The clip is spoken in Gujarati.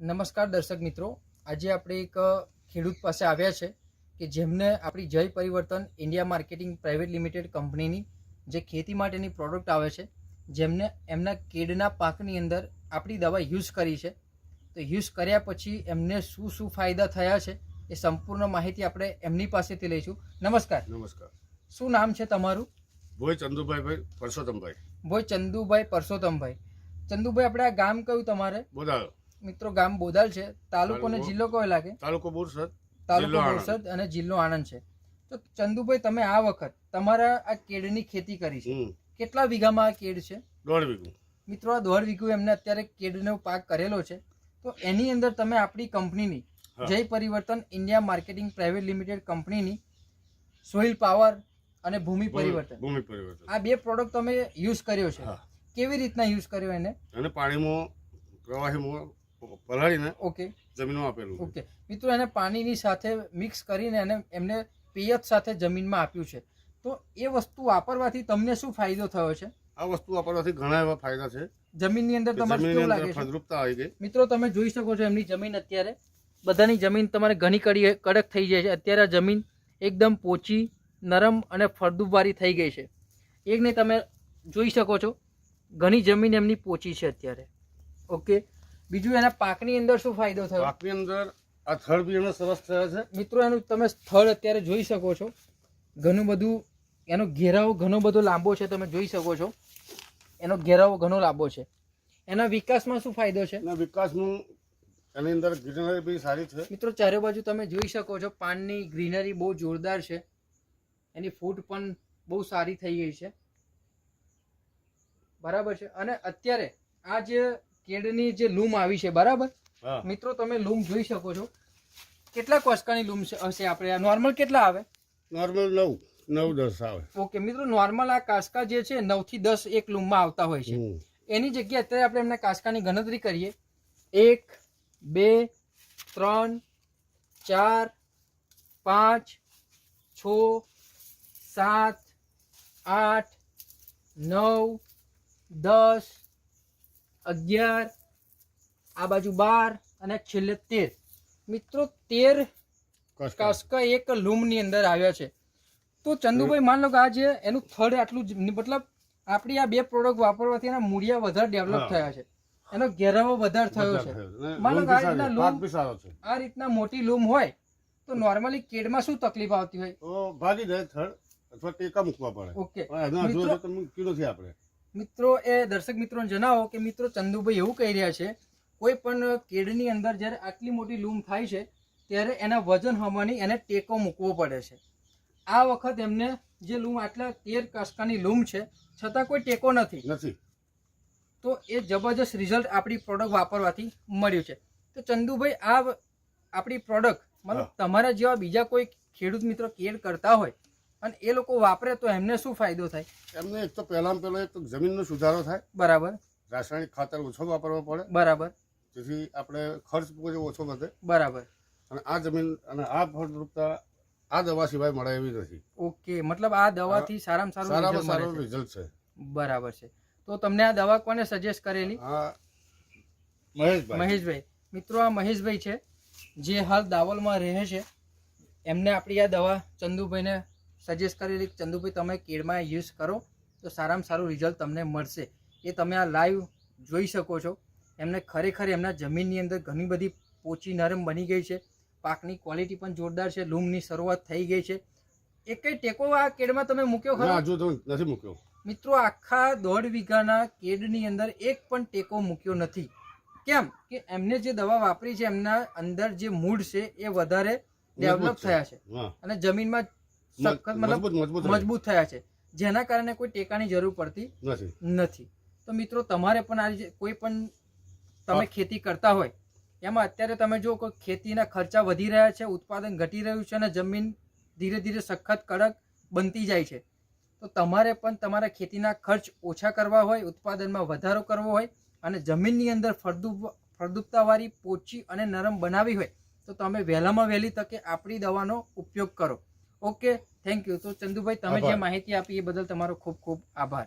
નમસ્કાર દર્શક મિત્રો. આજે આપણે એક ખેડૂત પાસે આવ્યા છે કે જેમને આપણી જય Parivartan India marketing private limited કંપનીની જે ખેતી માટેની પ્રોડક્ટ આવે છે જેમને એમના કેડના પાકની અંદર આપણી દવા યુઝ કરી છે. તો યુઝ કર્યા પછી એમને શું શું ફાયદા થયા છે એ સંપૂર્ણ માહિતી આપણે એમની પાસેથી લઈશું. નમસ્કાર. નમસ્કાર. શું નામ છે તમારું? ભોય ચંદુભાઈ ભાઈ પરસોત્તમભાઈ. ભોય ચંદુભાઈ પરસોત્તમભાઈ. ચંદુભાઈ આપણે આ ગામ કયું તમારે? બોદાળો મિત્રો ગામ બોદાલ છે. તાલુકો અને જિલ્લો કયો લાગે? તાલુકો બોરસદ. તાલુકો બોરસદ અને જિલ્લો આણંદ છે. તો ચંદુભાઈ તમે આ વખત તમારા આ કેળની ખેતી કરી છે. કેટલા વીઘામાં આ કેળ છે? દોઢ વીઘું. મિત્રો આ દોઢ વીઘું એમને અત્યારે કેળનો પાક કરેલો છે. તો એની અંદર તમે આપણી કંપનીની Jay Parivartan India marketing private limited કંપનીની સોઇલ પાવર અને ભૂમિ પરિવર્તન. ભૂમિ પરિવર્તન. આ બે પ્રોડક્ટ તમે યુઝ કર્યો છે. કેવી રીતના યુઝ કર્યો એને? અને પાણીમાં પ્રવાહીમાં પલાળીને ઓકે. જમીનમાં આપેલું ઓકે. મિત્રો એને પાણીની સાથે મિક્સ કરીને એને એમને પિયત સાથે જમીનમાં આપ્યું છે. તો એ વસ્તુ વાપરવાથી તમને શું ફાયદો થયો છે? આ વસ્તુ વાપરવાથી ઘણા એવા ફાયદા છે જમીનની અંદર તમારે કેવું લાગે છે? ફળદ્રુપતા આવી ગઈ. મિત્રો તમે જોઈ શકો છો એમની જમીન અત્યારે. બધાની જમીન તમારે ઘણી કડી કડક થઈ જાય છે. અત્યારે આ જમીન એકદમ પોચી નરમ અને ફળદ્રુપવાળી થઈ ગઈ છે. એક નહીં તમે જોઈ શકો છો ઘણી જમીન એમની પોચી છે અત્યારે. ઓકે? બીજું એના પાકની અંદર શું ફાયદો થયો? પાકની અંદર આ થળ બી એનો સરસ થયો છે. મિત્રો એનું તમે સ્થળ અત્યારે જોઈ શકો છો. ઘણું બધું એનો ઘેરાવો ઘણો બધો લાંબો છે તમે જોઈ શકો છો. એનો ઘેરાવો ઘણો લાંબો છે. એના વિકાસમાં શું ફાયદો છે? એના વિકાસનું એની અંદર ગ્રીનરી બી સારી છે. મિત્રો ચારે બાજુ તમે જોઈ શકો છો પાનની ગ્રીનરી બહુ જોરદાર છે. એની ફૂટ પણ બહુ સારી થઈ ગઈ છે. બરાબર છે. અને અત્યારે આ જે કેળની જે લૂમ આવી છે બરાબર? મિત્રો તમે લૂમ જોઈ શકો છો. કેટલા કોસ્કાની લૂમ છે- હશે આપણે? નોર્મલ કેટલા આવે? નોર્મલ નવ નવ દસ આવે. ઓકે મિત્રો નોર્મલ આ કાસકા જે છે નવથી દસ એક લૂમમાં આવતા હોય છે. એની જગ્યાએ અત્યારે આપણે એમના કાસકાની ગણતરી કરીએ. એક બે ત્રણ ચાર પાંચ છ સાત આઠ નવ દસ અગિયાર આ બાજુ બાર અને છેલ્લે તેર. મિત્રો તેર કસ્કા. એક લૂમની અંદર આવ્યા છે. તો ચંદુભાઈ માન લો કે આ જે એનું થર્ડ આટલું મતલબ આપણી આ બે પ્રોડક્ટ વાપરવાથી એના મૂળિયા વધારે ડેવલપ થયા છે. એનો ઘેરાવો વધારે થયો છે. માનો કે આ રીતના લૂમ- આ મોટી લૂમ હોય તો નોર્મલી કેડમાં શું તકલીફ આવતી હોય? ભાગી જાય થર્ડ અથવા ટેકા મૂકવા પડે. ઓકે. મિત્રો- જોડે તમે આપણે. મિત્રો એ દર્શક મિત્રોને જણાવો કે મિત્રો ચંદુભાઈ એવું કહી રહ્યા છે કોઈ પણ કેડની અંદર જ્યારે આટલી મોટી લૂમ થાય છે ત્યારે એના વજન હોવાની એને ટેકો મૂકવો પડે છે. આ વખત એમને જે લૂમ આટલા તેર કાસ્કાની લૂમ છે છતાં કોઈ ટેકો નથી. નથી. તો એ જબરજસ્ત રિઝલ્ટ આપણી પ્રોડક્ટ વાપરવાથી મળ્યું છે. તો ચંદુભાઈ આ આપણી પ્રોડક્ટ મતલબ તમારા જેવા બીજા કોઈ ખેડૂત મિત્રો કેડ કરતા હોય અને એ લોકો વાપરે તો એમને શું ફાયદો થાય? એમને એક તો પહેલામાં પહેલો એક તો જમીનનો સુધારો થાય. બરાબર. રાસાયણિક ખાતર ઓછો વાપરવો પડે. બરાબર. જેથી આપણે ખર્ચ ઓછો વધે. બરાબર. અને આ જમીન અને આ ફળદ્રુપતા આ દવા સિવાય મળે એવી નથી. ઓકે મતલબ આ દવાથી સારામાં સારું સારામાં સારો. રિઝલ્ટ છે. બરાબર છે. તો તમને આ દવા કોને સજેસ્ટ કરેલી? મહેશભાઈ. મહેશભાઈ. મિત્રો આ મહેશભાઈ છે જે હાલ દાવલમાં રહે છે. એમને આપણી આ દવા ચંદુભાઈને સજેસ્ટ કરેલી ચંદુભાઈ તમે કેળમાં યુઝ કરો તો સારામાં સારું રિઝલ્ટ તમને મળશે. એ તમે આ લાઈવ જોઈ શકો છો. એમને ખરેખર એમના જમીનની અંદર ઘણી બધી પોચી નરમ બની ગઈ છે. પાકની ક્વોલિટી પણ જોરદાર છે. લૂમની શરૂઆત થઈ ગઈ છે. એક કઈ ટેકો આ કેળમાં તમે મૂક્યો ખરો? નથી મૂક્યો. મિત્રો આખા દોઢ વીઘાના કેડની અંદર એક પણ ટેકો મૂક્યો નથી. કેમ? કે એમને જે દવા વાપરી છે એમના અંદર જે મૂળ છે એ વધારે ડેવલપ થયા છે. અને જમીનમાં સખત મતલબ મજબૂત મજબૂત થયા છે. જેના કારણે કોઈ ટેકાની જરૂર પડતી નથી. તો મિત્રો તમારે પણ આ કોઈ પણ તમે ખેતી કરતા હોય એમાં અત્યારે તમે જો કોઈ ખેતીના ખર્ચા વધી રહ્યા છે ઉત્પાદન ઘટી રહ્યું છે અને જમીન ધીરે ધીરે સખત કડક બનતી જાય છે તો તમારે પણ તમારા ખેતીના ખર્ચ ઓછા કરવા હોય ઉત્પાદનમાં વધારો કરવો હોય અને જમીનની અંદર ફળદ્રુપ ફળદ્રુપતાવાળી પોચી અને નરમ બનાવી હોય તો તમે વહેલામાં વહેલી તકે આપણી દવાનો ઉપયોગ કરો. ઓકે થેન્ક યુ તો ચંદુભાઈ તમે જે માહિતી આપી એ બદલ તમારો ખૂબ ખૂબ આભાર.